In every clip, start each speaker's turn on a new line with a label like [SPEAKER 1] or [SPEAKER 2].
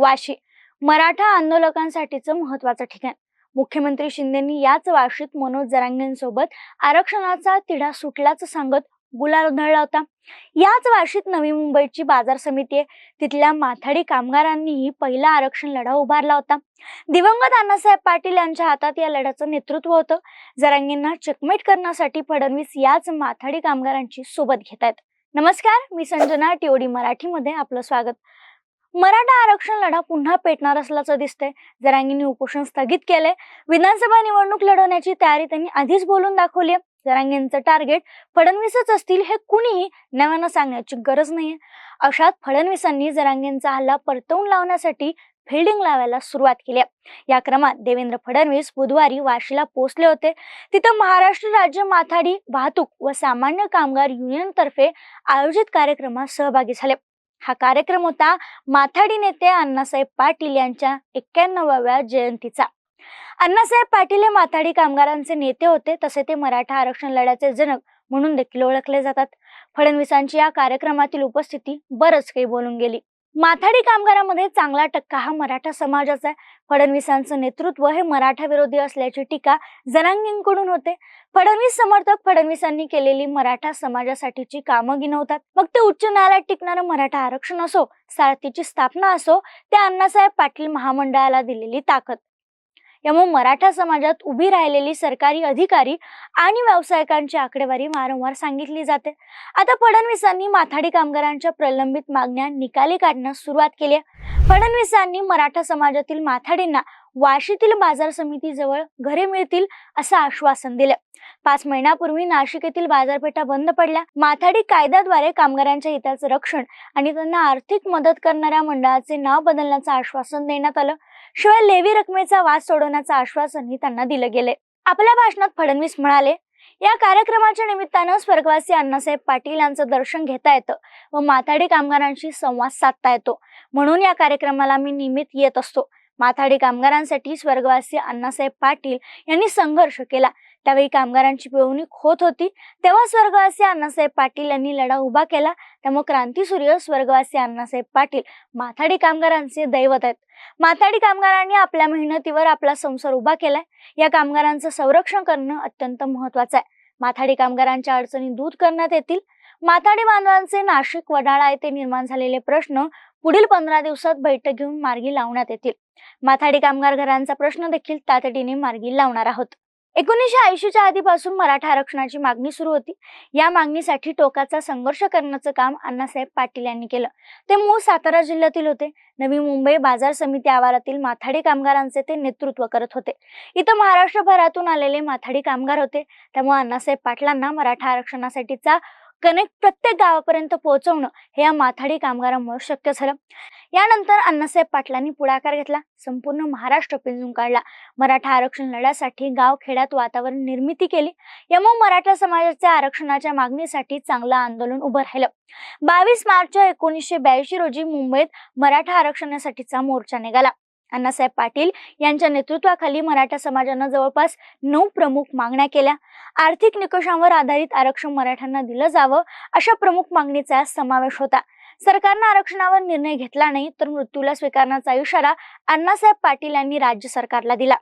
[SPEAKER 1] वाशी. मराठा आंदोलकांसाठीचं महत्वाचं ठिकाण. मुख्यमंत्री शिंदेंनी याच वाशीत मनोज जरांगेंसोबत आरक्षणाचा तिढा सुटल्याचं सांगत गुलाल उधळला होता. याच वाशीत नवी मुंबईची बाजार समिती आहे. तिथल्या माथाडी कामगारांनीही पहिला आरक्षण लढा उभारला होता. दिवंगत अण्णासाहेब पाटील यांच्या हातात या लढ्याचं नेतृत्व होतं. जरांगींना चकमेट करण्यासाठी फडणवीस याच माथाडी कामगारांची सोबत घेत आहेत नमस्कार मी संजना टिओडी मराठीमध्ये आपलं स्वागत. मराठा आरक्षण लढा पुन्हा पेटणार असल्याचं दिसतंय. जरांगींनी उपोषण स्थगित केलंय. विधानसभा निवडणूक लढवण्याची तयारी त्यांनी आधीच बोलून दाखवली आहे जरांगेंचं टार्गेट फडणवीसच असतील हे कुणीही नव्यानं सांगण्याची गरज नाहीये. अशात फडणवीसांनी जरांगेंचा हल्ला परतवून लावण्यासाठी फिल्डिंग लावायला सुरुवात केली आहे. या क्रमात देवेंद्र फडणवीस बुधवारी वाशीला पोहोचले होते. तिथं महाराष्ट्र राज्य माथाडी वाहतूक व सामान्य कामगार युनियन तर्फे आयोजित कार्यक्रमात सहभागी झाले. हा कार्यक्रम होता माथाडी नेते अण्णासाहेब पाटील यांच्या एक्क्याण्णवाव्या जयंतीचा. अण्णासाहेब पाटील हे माथाडी कामगारांचे नेते होते तसे ते मराठा आरक्षण लढ्याचे जनक म्हणून देखील ओळखले जातात. फडणवीसांची या कार्यक्रमातील उपस्थिती बरंच काही बोलून गेली. माथाडी कामगारामध्ये चांगला टक्का हा मराठा समाजाचा आहे. फडणवीसांचं नेतृत्व हे मराठा विरोधी असल्याची टीका जनांगींकडून होते. फडणवीस समर्थक फडणवीसांनी केलेली मराठा समाजासाठीची कामं गिनवतात मग ते उच्च न्यायालयात टिकणारं मराठा आरक्षण असो सारथीची स्थापना असो त्या अण्णासाहेब पाटील महामंडळाला दिलेली ताकद. यामुळे मराठा समाजात उभी राहिलेली सरकारी अधिकारी आणि व्यावसायिकांची आकडेवारी वारंवार सांगितली जाते. आता फडणवीसांनी माथाडी कामगारांच्या प्रलंबित मागण्या निकाली काढण्यास सुरुवात केली आहे. फडणवीसांनी मराठा समाजातील माथाडींना वाशीतील बाजार समितीजवळ घरे मिळतील असं आश्वासन दिलं पाच महिन्यापूर्वी नाशिक येथील बाजारपेठा बंद पडल्या. माथाडी कायद्याद्वारे कामगारांच्या हिताचं रक्षण आणि त्यांना आर्थिक मदत करणाऱ्या मंडळाचे नाव बदलण्याचं आश्वासन देण्यात आलं. शिवाय लेवी रकमेचा वाद सोडवण्याचं आश्वासनही त्यांना दिलं गेले. आपल्या भाषणात फडणवीस म्हणाले या कार्यक्रमाच्या निमित्तानं स्वर्गवासी अण्णासाहेब पाटील यांचं दर्शन घेता येतं व माथाडी कामगारांशी संवाद साधता येतो. म्हणून या कार्यक्रमाला मी नियमित येत असतो. माथाडी कामगारांसाठी स्वर्गवासी अण्णासाहेब पाटील यांनी संघर्ष केला. त्यावेळी कामगारांची पिळवणूक होत होती. तेव्हा स्वर्गवासी अण्णासाहेब पाटील यांनी लढा उभा केला. त्यामुळे क्रांतीसूर्य स्वर्गवासी अण्णासाहेब पाटील माथाडी कामगारांचे दैवत आहेत. माथाडी कामगारांनी आपल्या मेहनतीवर आपला संसार उभा केलाय. या कामगारांचं संरक्षण करणं अत्यंत महत्वाचं आहे. माथाडी कामगारांच्या अडचणी दूर करण्यात येतील. माथाडी बांधवांचे नाशिक वडाळा येथे निर्माण झालेले प्रश्न पुढील पंधरा दिवसात बैठक घेऊन मार्गी लावण्यात येतील. माथाडी कामगार घरांचा प्रश्न देखील तातडीने मार्गी लावणार आहोत. एकोणीसशे ऐंशीच्या आधीपासून मराठा आरक्षणाची मागणी सुरू होती. या मागणीसाठी टोकाचा संघर्ष करण्याचं काम अण्णासाहेब पाटील यांनी केलं. ते मूळ सातारा जिल्ह्यातील होते. नवी मुंबई बाजार समिती आवारातील माथाडी कामगारांचे ते नेतृत्व करत होते. इथं महाराष्ट्रभरातून आलेले माथाडी कामगार होते. त्यामुळे अण्णासाहेब पाटलांना मराठा आरक्षणासाठीचा कनेक्ट प्रत्येक गावापर्यंत पोहोचवणं हे या माथाडी कामगारांमुळे शक्य झालं. यानंतर अण्णासाहेब पाटलांनी पुढाकार घेतला. संपूर्ण महाराष्ट्र पिंजून काढला. मराठा आरक्षण लढ्यासाठी गाव खेड्यात वातावरण निर्मिती केली. यामुळे मराठा समाजाच्या आरक्षणाच्या मागणीसाठी चांगलं आंदोलन उभं राहिलं. बावीस मार्च एकोणीसशे ब्याऐंशी रोजी मुंबईत मराठा आरक्षणासाठीचा मोर्चा निघाला. अण्णासाहेब पाटील यांच्या नेतृत्वाखाली मराठा समाजानं जवळपास नऊ प्रमुख मागण्या केल्या. आर्थिक निकषांवर आधारित आरक्षण मराठ्यांना दिलं जावं अशा प्रमुख मागणीचा समावेश होता. सरकारनं आरक्षणावर निर्णय घेतला नाही तर मृत्यूला स्वीकारण्याचा इशारा अण्णासाहेब पाटील यांनी राज्य सरकारला दिला.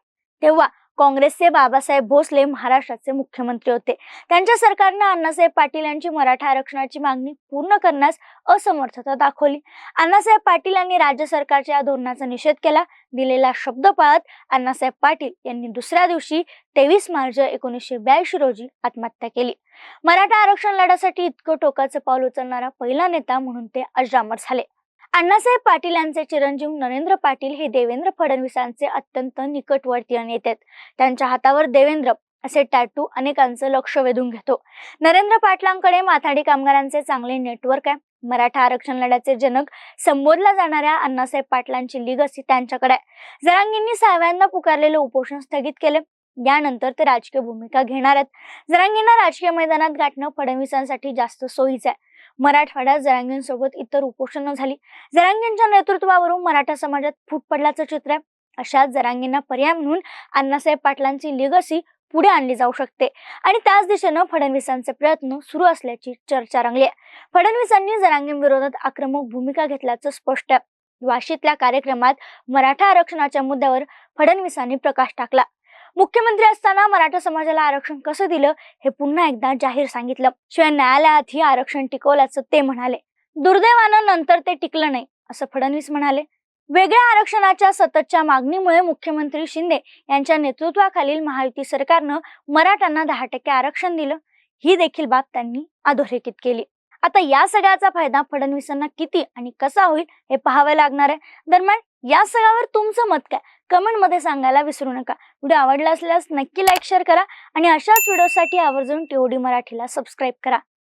[SPEAKER 1] तेव्हा काँग्रेसचे बाबासाहेब भोसले महाराष्ट्राचे मुख्यमंत्री होते. त्यांच्या सरकारनं अण्णासाहेब पाटील यांची मराठा आरक्षणाची मागणी पूर्ण करण्यास असमर्थता दाखवली. अण्णासाहेब पाटील यांनी राज्य सरकारच्या या धोरणाचा निषेध केला. दिलेला शब्द पाळत अण्णासाहेब पाटील यांनी दुसऱ्या दिवशी तेवीस मार्च एकोणीसशे ब्याऐंशी रोजी आत्महत्या केली. मराठा आरक्षण लढ्यासाठी इतकं टोकाचं पाऊल उचलणारा पहिला नेता म्हणून ते अजरामर झाले. अण्णासाहेब पाटील यांचे चिरंजीव नरेंद्र पाटील हे देवेंद्र फडणवीसांचे अत्यंत निकटवर्तीय नेते आहेत त्यांच्या हातावर देवेंद्र असे टॅटू अनेकांचं लक्ष वेधून घेतो. नरेंद्र पाटलांकडे माथाडी कामगारांचे चांगले नेटवर्क आहे. मराठा आरक्षण लढ्याचे जनक संबोधल्या जाणाऱ्या अण्णासाहेब पाटलांची लिगसी त्यांच्याकडे आहे. जरांगींनी सहाव्यांदा पुकारलेलं उपोषण स्थगित केले. यानंतर ते राजकीय भूमिका घेणार आहेत. जरांगींना राजकीय मैदानात गाठणं फडणवीसांसाठी जास्त सोयीचं आहे. मराठवाड्यात जरांगींसोबत इतर उपोषणं झाली. जरांगींच्या नेतृत्वावरून मराठा समाजात फूट पडल्याचं चित्र आहे. अशात जरांगींना पर्याय म्हणून अण्णासाहेब पाटलांची लिगसी पुढे आणली जाऊ शकते. आणि त्याच दिशेनं फडणवीसांचे प्रयत्न सुरू असल्याची चर्चा रंगली आहे. फडणवीसांनी जरांगींविरोधात आक्रमक भूमिका घेतल्याचं स्पष्ट आहे. वाशीतल्या कार्यक्रमात मराठा आरक्षणाच्या मुद्द्यावर फडणवीसांनी प्रकाश टाकला. मुख्यमंत्री असताना मराठा समाजाला आरक्षण कसं दिलं हे पुन्हा एकदा जाहीर सांगितलं. शिवाय न्यायालयात ही आरक्षण टिकवल्याचं ते म्हणाले. दुर्दैवानं नंतर ते टिकलं नाही असं फडणवीस म्हणाले. वेगळ्या आरक्षणाच्या सततच्या मागणीमुळे मुख्यमंत्री शिंदे यांच्या नेतृत्वाखालील महायुती सरकारनं मराठ्यांना दहा टक्के आरक्षण दिलं. ही देखील बाब त्यांनी अधोरेखित केली. आता या सगळ्याचा फायदा फडणवीसांना किती आणि कसा होईल हे पाहावं लागणार आहे. दरम्यान या सगळ्यावर तुमचं मत काय? कमेंटमध्ये सांगायला विसरू नका. व्हिडिओ आवडला असल्यास नक्की लाईक शेअर करा आणि अशाच व्हिडिओसाठी आवर्जून टीओडी मराठीला सबस्क्राईब करा.